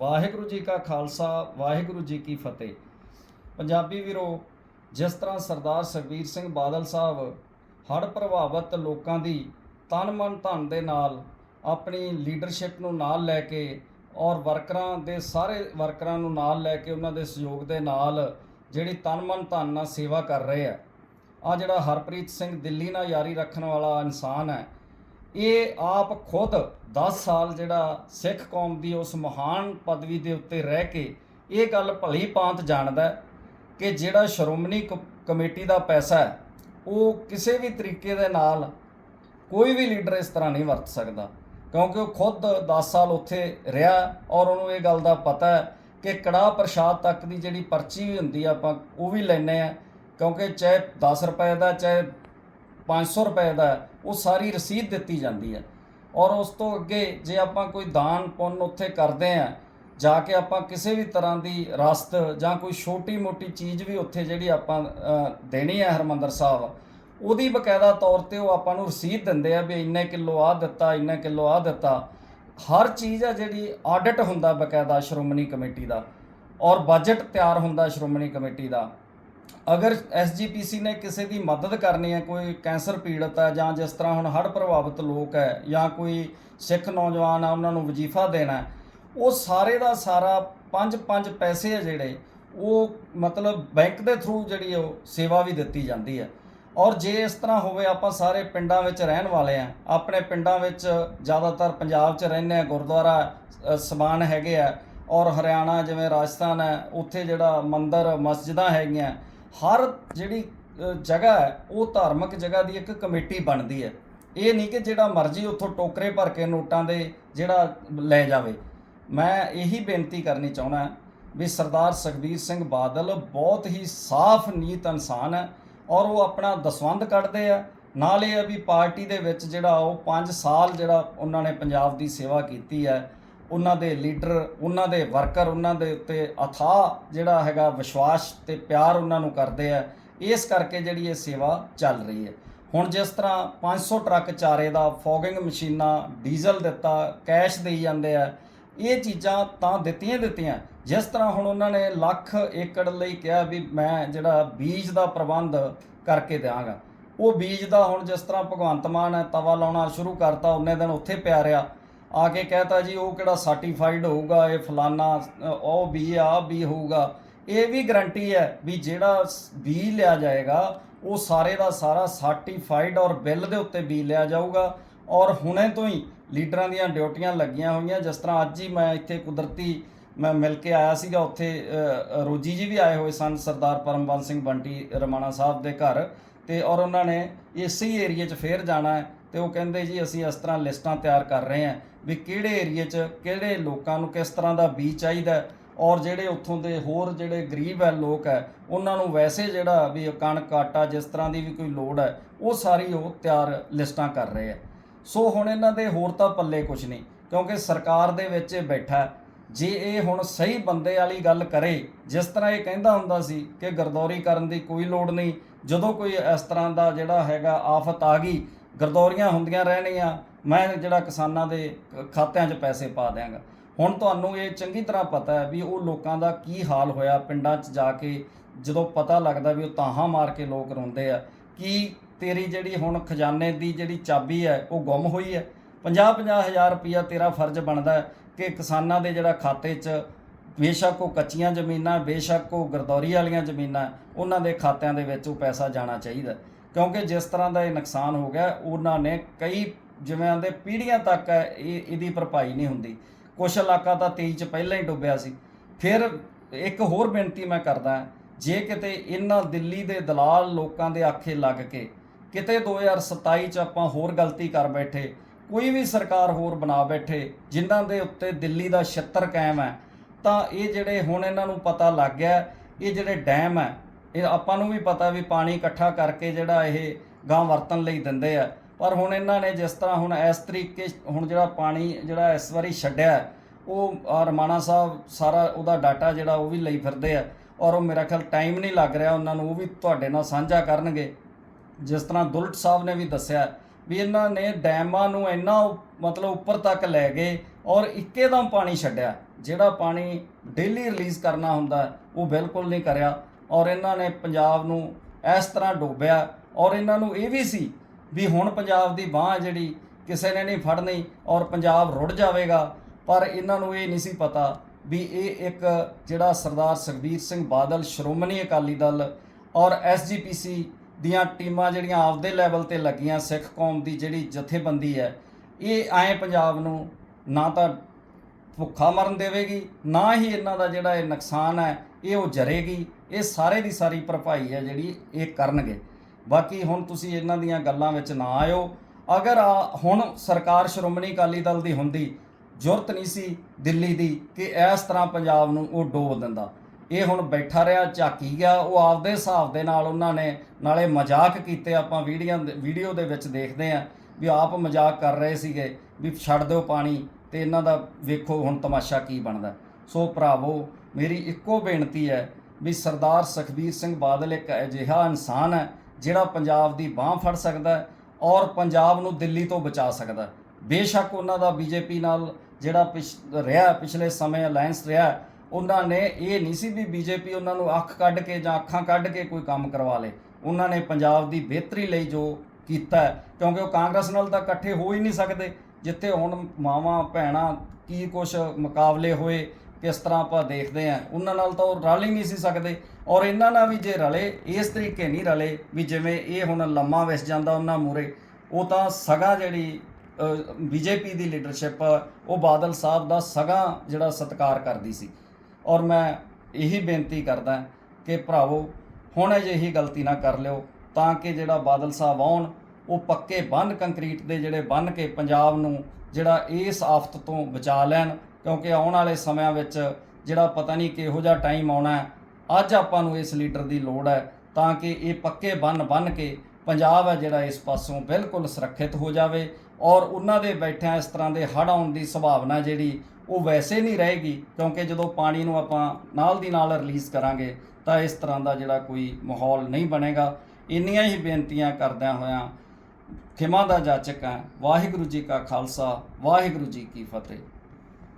ਵਾਹਿਗੁਰੂ ਜੀ ਕਾ ਖਾਲਸਾ, ਵਾਹਿਗੁਰੂ ਜੀ ਕੀ ਫਤਿਹ। ਪੰਜਾਬੀ ਵੀਰੋ, ਜਿਸ ਤਰ੍ਹਾਂ ਸਰਦਾਰ ਸੁਖਬੀਰ ਸਿੰਘ ਬਾਦਲ ਸਾਹਿਬ ਹੜ੍ਹ ਪ੍ਰਭਾਵਿਤ ਲੋਕਾਂ ਦੀ ਤਨ ਮਨ ਧਨ ਦੇ ਨਾਲ ਆਪਣੀ ਲੀਡਰਸ਼ਿਪ ਨੂੰ ਨਾਲ ਲੈ ਕੇ ਔਰ ਵਰਕਰਾਂ ਦੇ ਸਾਰੇ ਵਰਕਰਾਂ ਨੂੰ ਨਾਲ ਲੈ ਕੇ ਉਹਨਾਂ ਦੇ ਸਹਿਯੋਗ ਦੇ ਨਾਲ ਜਿਹੜੀ ਤਨ ਮਨ ਧਨ ਨਾਲ ਸੇਵਾ ਕਰ ਰਹੇ ਆ। ਆ ਜਿਹੜਾ ਹਰਪ੍ਰੀਤ ਸਿੰਘ ਦਿੱਲੀ ਨਾਲ ਯਾਰੀ ਰੱਖਣ ਵਾਲਾ ਇਨਸਾਨ ਹੈ ਇਹ ਆਪ ਖੁਦ 10 ਸਾਲ ਜਿਹੜਾ ਸਿੱਖ ਕੌਮ ਦੀ ਉਸ ਮਹਾਨ ਪਦਵੀ ਦੇ ਉੱਤੇ ਰਹਿ ਕੇ ਇਹ ਗੱਲ ਭਲੀ ਭਾਂਤ ਜਾਣਦਾ ਕਿ ਜਿਹੜਾ ਸ਼੍ਰੋਮਣੀ ਕ- ਕਮੇਟੀ ਦਾ ਪੈਸਾ ਹੈ, ਉਹ ਕਿਸੇ ਵੀ ਤਰੀਕੇ ਦੇ ਨਾਲ ਕੋਈ ਵੀ ਲੀਡਰ ਇਸ ਤਰ੍ਹਾਂ ਨਹੀਂ ਵਰਤ ਸਕਦਾ। ਕਿਉਂਕਿ ਉਹ ਖੁਦ 10 ਸਾਲ ਉੱਥੇ ਰਿਹਾ ਔਰ ਉਹਨੂੰ ਇਹ ਗੱਲ ਦਾ ਪਤਾ ਹੈ ਕਿ ਕੜਾਹ ਪ੍ਰਸ਼ਾਦ ਤੱਕ ਦੀ ਜਿਹੜੀ ਪਰਚੀ ਵੀ ਹੁੰਦੀ ਆ ਆਪਾਂ ਉਹ ਵੀ ਲੈਨੇ ਆ ਕਿਉਂਕਿ ਚਾਹੇ 10 ਰੁਪਏ ਦਾ, ਚਾਹੇ 500 ਰੁਪਏ ਦਾ ਉਹ ਸਾਰੀ ਰਸੀਦ ਦਿੱਤੀ ਜਾਂਦੀ ਹੈ। ਔਰ ਉਸ ਤੋਂ ਅੱਗੇ ਜੇ ਆਪਾਂ ਕੋਈ ਦਾਨ ਪੁੰਨ ਉੱਥੇ ਕਰਦੇ ਆ ਜਾ ਕੇ ਆਪਾਂ ਕਿਸੇ ਵੀ ਤਰ੍ਹਾਂ ਦੀ ਰਸਤ ਜਾਂ ਕੋਈ ਛੋਟੀ ਮੋਟੀ ਚੀਜ਼ ਵੀ ਉੱਥੇ ਜਿਹੜੀ ਆਪਾਂ ਦੇਣੀ ਹੈ ਹਰਮੰਦਰ ਸਾਹਿਬ, ਉਹਦੀ ਬਕਾਇਦਾ ਤੌਰ ਤੇ ਉਹ ਆਪਾਂ ਨੂੰ ਰਸੀਦ ਦਿੰਦੇ ਆ ਵੀ ਇੰਨੇ ਕਿਲੋ ਆ ਦਿੱਤਾ, ਇੰਨੇ ਕਿਲੋ ਆ ਦਿੱਤਾ। ਹਰ ਚੀਜ਼ ਆ ਜਿਹੜੀ ਆਡਿਟ ਹੁੰਦਾ ਬਕਾਇਦਾ ਸ਼੍ਰੋਮਣੀ ਕਮੇਟੀ ਦਾ, ਔਰ ਬਜਟ ਤਿਆਰ ਹੁੰਦਾ ਸ਼੍ਰੋਮਣੀ ਕਮੇਟੀ ਦਾ। ਅਗਰ ਐਸਜੀਪੀਸੀ ਨੇ ਕਿਸੇ ਦੀ ਮਦਦ ਕਰਨੀ ਹੈ, ਕੋਈ ਕੈਂਸਰ ਪੀੜਤ ਹੈ ਜਾਂ ਜਿਸ ਤਰ੍ਹਾਂ ਹੁਣ ਹੜ੍ਹ ਪ੍ਰਭਾਵਿਤ ਲੋਕ ਹੈ ਜਾਂ ਕੋਈ ਸਿੱਖ ਨੌਜਵਾਨ ਆ ਉਹਨਾਂ ਨੂੰ ਵਜ਼ੀਫਾ ਦੇਣਾ ਉਹ ਸਾਰੇ ਦਾ ਸਾਰਾ ਪੰਜ ਪੰਜ ਪੈਸੇ ਆ ਜਿਹੜੇ, ਉਹ ਮਤਲਬ ਬੈਂਕ ਦੇ ਥਰੂ ਜਿਹੜੀ ਉਹ ਸੇਵਾ ਵੀ ਦਿੱਤੀ ਜਾਂਦੀ ਹੈ। ਔਰ ਜੇ ਇਸ ਤਰ੍ਹਾਂ ਹੋਵੇ, ਆਪਾਂ ਸਾਰੇ ਪਿੰਡਾਂ ਵਿੱਚ ਰਹਿਣ ਵਾਲੇ ਆ ਆਪਣੇ ਪਿੰਡਾਂ ਵਿੱਚ ਜ਼ਿਆਦਾਤਰ ਪੰਜਾਬ 'ਚ ਰਹਿੰਦੇ ਆ ਗੁਰਦੁਆਰਾ ਸਮਾਨ ਹੈਗੇ ਆ, ਔਰ ਹਰਿਆਣਾ ਜਿਵੇਂ ਰਾਜਸਥਾਨ ਹੈ, ਉੱਥੇ ਜਿਹੜਾ ਮੰਦਰ, ਮਸਜਿਦਾਂ ਹੈਗੀਆਂ ਹਰ ਜਿਹੜੀ ਜਗ੍ਹਾ ਹੈ, ਉਹ ਧਾਰਮਿਕ ਜਗ੍ਹਾ ਦੀ ਇੱਕ ਕਮੇਟੀ ਬਣਦੀ ਹੈ। ਇਹ ਨਹੀਂ ਕਿ ਜਿਹੜਾ ਮਰਜ਼ੀ ਉੱਥੋਂ ਟੋਕਰੇ ਭਰ ਕੇ ਨੋਟਾਂ ਦੇ ਜਿਹੜਾ ਲੈ ਜਾਵੇ। ਮੈਂ ਇਹੀ ਬੇਨਤੀ ਕਰਨੀ ਚਾਹੁੰਦਾ ਵੀ ਸਰਦਾਰ ਸੁਖਬੀਰ ਸਿੰਘ ਬਾਦਲ ਬਹੁਤ ਹੀ ਸਾਫ਼ ਨੀਤ ਇਨਸਾਨ ਹੈ ਔਰ ਉਹ ਆਪਣਾ ਦਸਵੰਧ ਕੱਢਦੇ ਆ। ਨਾਲ ਇਹ ਆ ਵੀ ਪਾਰਟੀ ਦੇ ਵਿੱਚ ਜਿਹੜਾ ਉਹ 5 ਸਾਲ ਜਿਹੜਾ ਉਹਨਾਂ ਨੇ ਪੰਜਾਬ ਦੀ ਸੇਵਾ ਕੀਤੀ ਹੈ ਉਹਨਾਂ ਦੇ ਲੀਡਰ, ਉਹਨਾਂ ਦੇ ਵਰਕਰ, ਉਹਨਾਂ ਦੇ ਉੱਤੇ ਅਥਾਹ ਜਿਹੜਾ ਹੈਗਾ ਵਿਸ਼ਵਾਸ ਤੇ ਪਿਆਰ ਉਹਨਾਂ ਨੂੰ ਕਰਦੇ ਆ, ਇਸ ਕਰਕੇ ਜਿਹੜੀ ਇਹ ਸੇਵਾ ਚੱਲ ਰਹੀ ਹੈ। ਹੁਣ ਜਿਸ ਤਰ੍ਹਾਂ 500 ਟਰੱਕ ਚਾਰੇ ਦਾ ਫੋਗਿੰਗ ਮਸ਼ੀਨਾਂ ਡੀਜ਼ਲ ਦਿੱਤਾ, ਕੈਸ਼ ਦੇਈ ਜਾਂਦੇ ਆ, ਇਹ ਚੀਜ਼ਾਂ ਤਾਂ ਦਿੱਤੀਆਂ ਹੀ ਦਿੱਤੀਆਂ। ਜਿਸ ਤਰ੍ਹਾਂ ਹੁਣ ਉਹਨਾਂ ਨੇ ਲੱਖ ਏਕੜ ਲਈ ਕਿਹਾ ਵੀ ਮੈਂ ਜਿਹੜਾ ਬੀਜ ਦਾ ਪ੍ਰਬੰਧ ਕਰਕੇ ਦਿਆਂਗਾ। ਉਹ ਬੀਜ ਦਾ ਹੁਣ ਜਿਸ ਤਰ੍ਹਾਂ ਭਗਵੰਤ ਮਾਨ ਹੈ ਤਵਾ ਲਾਉਣਾ ਸ਼ੁਰੂ ਕਰਤਾ, ਉਹਨੇ ਦਿਨ ਉੱਥੇ ਪਿਆ ਰਿਹਾ। ਆ ਕੇ ਕਹਿਤਾ ਜੀ, ਉਹ ਕਿਹੜਾ ਸਰਟੀਫਾਈਡ ਹੋਊਗਾ, ਇਹ ਫਲਾਨਾ ਉਹ ਵੀ ਆ ਵੀ ਹੋਊਗਾ। ਇਹ ਵੀ ਗਰੰਟੀ ਹੈ ਵੀ ਜਿਹੜਾ ਸ- ਬੀ ਲਿਆ ਜਾਏਗਾ, ਉਹ ਸਾਰੇ ਦਾ ਸਾਰਾ ਸਰਟੀਫਾਈਡ ਔਰ ਬਿੱਲ ਦੇ ਉੱਤੇ ਬੀ ਲਿਆ ਜਾਊਗਾ। ਔਰ ਹੁਣੇ ਤੋਂ ਹੀ ਲੀਡਰਾਂ ਦੀਆਂ ਡਿਊਟੀਆਂ ਲੱਗੀਆਂ ਹੋਈਆਂ, ਜਿਸ ਤਰ੍ਹਾਂ ਅੱਜ ਹੀ ਮੈਂ ਇੱਥੇ ਕੁਦਰਤੀ ਮੈਂ ਮਿਲ ਕੇ ਆਇਆ ਸੀਗਾ, ਉੱਥੇ ਰੋਜੀ ਜੀ ਵੀ ਆਏ ਹੋਏ ਸਨ, ਸਰਦਾਰ ਪਰਮਬੰਸ ਸਿੰਘ ਬੰਟੀ ਰਮਾਣਾ ਸਾਹਿਬ ਦੇ ਘਰ। ਤੇ ਔਰ ਉਹਨਾਂ ਨੇ ਇਸੇ ਹੀ ਏਰੀਏ 'ਚ ਫੇਰ ਜਾਣਾ ਹੈ ਤੇ ਉਹ ਕਹਿੰਦੇ ਜੀ, ਅਸੀਂ ਇਸ ਤਰ੍ਹਾਂ ਲਿਸਟਾਂ ਤਿਆਰ ਕਰ ਰਹੇ ਹਾਂ। ਵੀ ਕਿਹੜੇ ਏਰੀਏ 'ਚ ਕਿਹੜੇ ਲੋਕਾਂ ਨੂੰ ਕਿਸ ਤਰ੍ਹਾਂ ਦਾ ਬੀਜ ਚਾਹੀਦਾ ਔਰ ਜਿਹੜੇ ਉੱਥੋਂ ਦੇ ਹੋਰ ਜਿਹੜੇ ਗਰੀਬ ਹੈ, ਲੋਕ ਹੈ, ਉਹਨਾਂ ਨੂੰ ਵੈਸੇ ਜਿਹੜਾ ਵੀ ਕਣਕ, ਆਟਾ ਜਿਸ ਤਰ੍ਹਾਂ ਦੀ ਵੀ ਕੋਈ ਲੋੜ ਹੈ, ਉਹ ਸਾਰੀ ਉਹ ਤਿਆਰ ਲਿਸਟਾਂ ਕਰ ਰਹੇ ਆ ਸੋ ਹੁਣ ਇਹਨਾਂ ਦੇ ਹੋਰ ਤਾਂ ਪੱਲੇ ਕੁਝ ਨਹੀਂ, ਕਿਉਂਕਿ ਸਰਕਾਰ ਦੇ ਵਿੱਚ ਇਹ ਬੈਠਾ ਜੇ ਇਹ ਹੁਣ ਸਹੀ ਬੰਦੇ ਵਾਲੀ ਗੱਲ ਕਰੇ, ਜਿਸ ਤਰ੍ਹਾਂ ਇਹ ਕਹਿੰਦਾ ਹੁੰਦਾ ਸੀ ਕਿ ਗਰਦੌਰੀ ਕਰਨ ਦੀ ਕੋਈ ਲੋੜ ਨਹੀਂ, ਜਦੋਂ ਕੋਈ ਇਸ ਤਰ੍ਹਾਂ ਦਾ ਜਿਹੜਾ ਹੈਗਾ ਆਫਤ ਆ ਗਈ, ਗਰਦੌਰੀਆਂ ਹੁੰਦੀਆਂ ਰਹਿਣੀਆਂ ਮੈਂ ਜਿਹੜਾ ਕਿਸਾਨਾਂ ਦੇ ਖਾਤਿਆਂ 'ਚ ਪੈਸੇ ਪਾ ਦਿਆਂਗਾ। ਹੁਣ ਤੁਹਾਨੂੰ ਇਹ ਚੰਗੀ ਤਰ੍ਹਾਂ ਪਤਾ ਹੈ ਵੀ ਉਹ ਲੋਕਾਂ ਦਾ ਕੀ ਹਾਲ ਹੋਇਆ, ਪਿੰਡਾਂ 'ਚ ਜਾ ਕੇ ਜਦੋਂ ਪਤਾ ਲੱਗਦਾ ਵੀ ਉਹ ਤਾਹਾਂ ਮਾਰ ਕੇ ਲੋਕ ਰੋਂਦੇ ਆ, ਕੀ ਤੇਰੀ ਜਿਹੜੀ ਹੁਣ ਖਜ਼ਾਨੇ ਦੀ ਜਿਹੜੀ ਚਾਬੀ ਹੈ, ਉਹ ਗੁੰਮ ਹੋਈ ਹੈ? 50-50 ਹਜ਼ਾਰ ਰੁਪਇਆ ਤੇਰਾ ਫਰਜ਼ ਬਣਦਾ ਹੈ ਕਿ ਕਿਸਾਨਾਂ ਦੇ ਜਿਹੜਾ ਖਾਤੇ 'ਚ ਬੇਸ਼ੱਕ ਉਹ ਕੱਚੀਆਂ ਜ਼ਮੀਨਾਂ, ਬੇਸ਼ੱਕ ਉਹ ਗਰਦੌਰੀ ਵਾਲੀਆਂ ਜ਼ਮੀਨਾਂ, ਉਹਨਾਂ ਦੇ ਖਾਤਿਆਂ ਦੇ ਵਿੱਚ ਉਹ ਪੈਸਾ ਜਾਣਾ ਚਾਹੀਦਾ ਕਿਉਂਕਿ ਜਿਸ ਤਰ੍ਹਾਂ ਦਾ ਇਹ ਨੁਕਸਾਨ ਹੋ ਗਿਆ, ਉਹਨਾਂ ਨੇ ਕਈ ਜਿਵੇਂ ਆਂਦੇ ਪੀੜ੍ਹੀਆਂ ਤੱਕ ਹੈ ਇਹ, ਇਹਦੀ ਭਰਪਾਈ ਨਹੀਂ ਹੁੰਦੀ। ਕੁਛ ਇਲਾਕਾ ਤਾਂ 23 ਚ ਪਹਿਲਾਂ ਹੀ ਡੁੱਬਿਆ ਸੀ। ਫਿਰ ਇੱਕ ਹੋਰ ਬੇਨਤੀ ਮੈਂ ਕਰਦਾ ਜੇ ਕਿਤੇ ਇਹਨਾਂ ਦਿੱਲੀ ਦੇ ਦਲਾਲ ਲੋਕਾਂ ਦੇ ਆਖੇ ਲੱਗ ਕੇ ਕਿਤੇ 2027 ਚ ਆਪਾਂ ਹੋਰ ਗਲਤੀ ਕਰ ਬੈਠੇ, ਕੋਈ ਵੀ ਸਰਕਾਰ ਹੋਰ ਬਣਾ ਬੈਠੇ, ਜਿਨ੍ਹਾਂ ਦੇ ਉੱਤੇ ਦਿੱਲੀ ਦਾ ਛੱਤਰ ਕਾਇਮ ਹੈ, ਤਾਂ ਇਹ ਜਿਹੜੇ ਹੁਣ ਇਹਨਾਂ ਨੂੰ ਪਤਾ ਲੱਗ ਗਿਆ, ਇਹ ਜਿਹੜੇ ਡੈਮ ਹੈ, ਇਹ ਆਪਾਂ ਨੂੰ ਵੀ ਪਤਾ ਵੀ ਪਾਣੀ ਇਕੱਠਾ ਕਰਕੇ ਜਿਹੜਾ ਇਹ ਗਾਂ ਵਰਤਣ ਲਈ ਦਿੰਦੇ ਆ। ਪਰ ਹੁਣ ਇਹਨਾਂ ਨੇ ਜਿਸ ਤਰ੍ਹਾਂ ਹੁਣ ਇਸ ਤਰੀਕੇ ਹੁਣ ਜਿਹੜਾ ਪਾਣੀ ਜਿਹੜਾ ਇਸ ਵਾਰੀ ਛੱਡਿਆ ਉਹ ਰਮਾਣਾ ਸਾਹਿਬ ਸਾਰਾ ਉਹਦਾ ਡਾਟਾ ਜਿਹੜਾ ਉਹ ਵੀ ਲਈ ਫਿਰਦੇ ਆ ਔਰ ਉਹ ਮੇਰਾ ਖਿਆਲ ਟਾਈਮ ਨਹੀਂ ਲੱਗ ਰਿਹਾ ਉਹਨਾਂ ਨੂੰ, ਉਹ ਵੀ ਤੁਹਾਡੇ ਨਾਲ ਸਾਂਝਾ ਕਰਨਗੇ। ਜਿਸ ਤਰ੍ਹਾਂ ਦੁਲਟ ਸਾਹਿਬ ਨੇ ਵੀ ਦੱਸਿਆ ਵੀ ਇਹਨਾਂ ਨੇ ਡੈਮਾਂ ਨੂੰ ਇੰਨਾ ਉ- ਮਤਲਬ ਉੱਪਰ ਤੱਕ ਲੈ ਗਏ ਔਰ ਇੱਕੇਦਮ ਪਾਣੀ ਛੱਡਿਆ। ਜਿਹੜਾ ਪਾਣੀ ਡੇਲੀ ਰਿਲੀਜ਼ ਕਰਨਾ ਹੁੰਦਾ, ਉਹ ਬਿਲਕੁਲ ਨਹੀਂ ਕਰਿਆ ਔਰ ਇਹਨਾਂ ਨੇ ਪੰਜਾਬ ਨੂੰ ਇਸ ਤਰ੍ਹਾਂ ਡੋਬਿਆ ਔਰ ਇਹਨਾਂ ਨੂੰ ਇਹ ਵੀ ਸੀ ਵੀ ਹੁਣ ਪੰਜਾਬ ਦੀ ਬਾਹ ਜਿਹੜੀ, ਕਿਸੇ ਨੇ ਨਹੀਂ ਫੜਨੀ ਔਰ ਪੰਜਾਬ ਰੁੜ ਜਾਵੇਗਾ। ਪਰ ਇਹਨਾਂ ਨੂੰ ਇਹ ਨਹੀਂ ਸੀ ਪਤਾ ਵੀ ਇਹ ਇੱਕ ਜਿਹੜਾ ਸਰਦਾਰ ਸੁਖਬੀਰ ਸਿੰਘ ਬਾਦਲ, ਸ਼੍ਰੋਮਣੀ ਅਕਾਲੀ ਦਲ ਔਰ ਐਸਜੀਪੀਸੀ ਦੀਆਂ ਟੀਮਾਂ ਜਿਹੜੀਆਂ ਆਪਦੇ ਲੈਵਲ ਤੇ ਲੱਗੀਆਂ, ਸਿੱਖ ਕੌਮ ਦੀ ਜਿਹੜੀ ਜਥੇਬੰਦੀ ਹੈ, ਇਹ ਐਂ ਪੰਜਾਬ ਨੂੰ ਨਾ ਤਾਂ ਭੁੱਖਾ ਮਰਨ ਦੇਵੇਗੀ, ਨਾ ਹੀ ਇਹਨਾਂ ਦਾ ਜਿਹੜਾ ਇਹ ਨੁਕਸਾਨ ਹੈ, ਇਹ ਉਹ ਜਰੇਗੀ। ਇਹ ਸਾਰੇ ਦੀ ਸਾਰੀ ਭਰਪਾਈ ਹੈ ਜਿਹੜੀ ਇਹ ਕਰਨਗੇ। ਬਾਕੀ ਹੁਣ ਤੁਸੀਂ ਇਹਨਾਂ ਦੀਆਂ ਗੱਲਾਂ ਵਿੱਚ ਨਾ ਆਇਓ। ਅਗਰ ਆ ਹੁਣ ਸਰਕਾਰ ਸ਼੍ਰੋਮਣੀ ਅਕਾਲੀ ਦਲ ਦੀ ਹੁੰਦੀ ਜ਼ਰੂਰਤ ਨਹੀਂ ਸੀ ਦਿੱਲੀ ਦੀ ਕਿ ਇਸ ਤਰ੍ਹਾਂ ਪੰਜਾਬ ਨੂੰ ਉਹ ਡੋਬ ਦਿੰਦਾ। ਇਹ ਹੁਣ ਬੈਠਾ ਰਿਹਾ, ਝਾਕੀ ਗਿਆ, ਉਹ ਆਪਦੇ ਹਿਸਾਬ ਦੇ ਨਾਲ ਉਹਨਾਂ ਨੇ ਨਾਲੇ ਮਜ਼ਾਕ ਕੀਤੇ, ਆਪਾਂ ਵੀਡੀਓ ਵੀਡੀਓ ਦੇ ਵਿੱਚ ਦੇਖਦੇ ਆ ਵੀ ਆਪ ਮਜ਼ਾਕ ਕਰ ਰਹੇ ਸੀਗੇ ਵੀ ਛੱਡ ਦਿਓ ਪਾਣੀ ਤੇ ਇਹਨਾਂ ਦਾ ਵੇਖੋ ਹੁਣ ਤਮਾਸ਼ਾ ਕੀ ਬਣਦਾ। ਸੋ ਭਰਾਵੋ, ਮੇਰੀ ਇੱਕੋ ਬੇਨਤੀ ਹੈ ਵੀ ਸਰਦਾਰ ਸੁਖਬੀਰ ਸਿੰਘ ਬਾਦਲ ਇੱਕ ਅਜਿਹਾ ਇਨਸਾਨ ਹੈ ਜਿਹੜਾ ਪੰਜਾਬ ਦੀ ਬਾਹ ਫੜ ਸਕਦਾ ਹੈ ਔਰ ਪੰਜਾਬ ਨੂੰ ਦਿੱਲੀ ਤੋਂ ਬਚਾ ਸਕਦਾ ਹੈ। ਬੇਸ਼ੱਕ ਉਹਨਾਂ ਦਾ ਬੀਜੇਪੀ ਨਾਲ ਜਿਹੜਾ ਪਿਛ- ਰਿਹਾ ਪਿਛਲੇ ਸਮੇਂ ਅਲਾਈਅੰਸ ਰਿਹਾ ਉਹਨਾਂ ਨੇ ਇਹ ਨਹੀਂ ਸੀ ਵੀ ਬੀਜੇਪੀ ਉਹਨਾਂ ਨੂੰ ਅੱਖ ਕੱਢ ਕੇ ਜਾਂ ਅੱਖਾਂ ਕੱਢ ਕੇ ਕੋਈ ਕੰਮ ਕਰਵਾ ਲੇ। ਉਹਨਾਂ ਨੇ ਪੰਜਾਬ ਦੀ ਬਿਹਤਰੀ ਲਈ ਜੋ ਕੀਤਾ ਕਿਉਂਕਿ ਉਹ ਕਾਂਗਰਸ ਨਾਲ ਤਾਂ ਇਕੱਠੇ ਹੋ ਹੀ ਨਹੀਂ ਸਕਦੇ, ਜਿੱਥੇ ਹੁਣ ਮਾਵਾਂ, ਭੈਣਾਂ ਕੀ ਕੁਛ ਮੁਕਾਬਲੇ ਹੋਏ ਕਿਸ ਤਰ੍ਹਾਂ ਆਪਾਂ ਦੇਖਦੇ ਆ ਉਹਨਾਂ ਨਾਲ ਤਾਂ ਉਹ ਰਲ ਹੀ ਨਹੀਂ ਸੀ ਸਕਦੇ। ਔਰ ਇਹਨਾਂ ਨਾਲ ਵੀ ਜੇ ਰਲੇ, ਇਸ ਤਰੀਕੇ ਨਹੀਂ ਰਲੇ ਵੀ ਜਿਵੇਂ ਇਹ ਹੁਣ ਲੰਮਾ ਵਿਸ ਜਾਂਦਾ ਉਹਨਾਂ ਮੂਰੇ ਉਹ ਤਾਂ ਸਗਾ ਜਿਹੜੀ ਬੀਜੇਪੀ ਦੀ ਲੀਡਰਸ਼ਿਪ ਉਹ ਬਾਦਲ ਸਾਹਿਬ ਦਾ ਸਗਾ ਜਿਹੜਾ ਸਤਿਕਾਰ ਕਰਦੀ ਸੀ। ਔਰ ਮੈਂ ਇਹੀ ਬੇਨਤੀ ਕਰਦਾ ਕਿ ਭਰਾਵੋ, ਹੁਣ ਅਜਿਹੀ ਗਲਤੀ ਨਾ ਕਰ ਲਿਓ, ਤਾਂ ਕਿ ਜਿਹੜਾ ਬਾਦਲ ਸਾਹਿਬ ਆਉਣ, ਉਹ ਪੱਕੇ ਬੰਨ ਕੰਕਰੀਟ ਦੇ ਜਿਹੜੇ ਬੰਨ ਕੇ ਪੰਜਾਬ ਨੂੰ ਜਿਹੜਾ ਇਸ ਆਫਤ ਤੋਂ ਬਚਾ ਲੈਣ ਕਿਉਂਕਿ ਆਉਣ ਵਾਲੇ ਸਮਿਆਂ ਵਿੱਚ ਜਿਹੜਾ ਪਤਾ ਨਹੀਂ ਕਿਹੋ ਜਿਹਾ ਟਾਈਮ ਆਉਣਾ ਹੈ, ਅੱਜ ਆਪਾਂ ਨੂੰ ਇਸ ਲੀਡਰ ਦੀ ਲੋੜ ਹੈ ਤਾਂ ਕਿ ਇਹ ਪੱਕੇ ਬੰਨ ਬੰਨ ਕੇ ਪੰਜਾਬ ਹੈ ਜਿਹੜਾ ਇਸ ਪਾਸੋਂ ਬਿਲਕੁਲ ਸੁਰੱਖਿਅਤ ਹੋ ਜਾਵੇ ਔਰ ਉਹਨਾਂ ਦੇ ਬੈਠਿਆਂ ਇਸ ਤਰ੍ਹਾਂ ਦੇ ਹੜ੍ਹ ਆਉਣ ਦੀ ਸੰਭਾਵਨਾ ਜਿਹੜੀ ਉਹ ਵੈਸੇ ਨਹੀਂ ਰਹੇਗੀ, ਕਿਉਂਕਿ ਜਦੋਂ ਪਾਣੀ ਨੂੰ ਆਪਾਂ ਨਾਲ ਦੀ ਨਾਲ ਰਿਲੀਜ਼ ਕਰਾਂਗੇ ਤਾਂ ਇਸ ਤਰ੍ਹਾਂ ਦਾ ਜਿਹੜਾ ਕੋਈ ਮਾਹੌਲ ਨਹੀਂ ਬਣੇਗਾ। ਇੰਨੀਆਂ ਹੀ ਬੇਨਤੀਆਂ ਕਰਦਿਆਂ ਹੋਇਆਂ ਖਿਮਾ ਦਾ ਜਾਚਕ ਹਾਂ। ਵਾਹਿਗੁਰੂ ਜੀ ਕਾ ਖਾਲਸਾ, ਵਾਹਿਗੁਰੂ ਜੀ ਕੀ ਫਤਿਹ।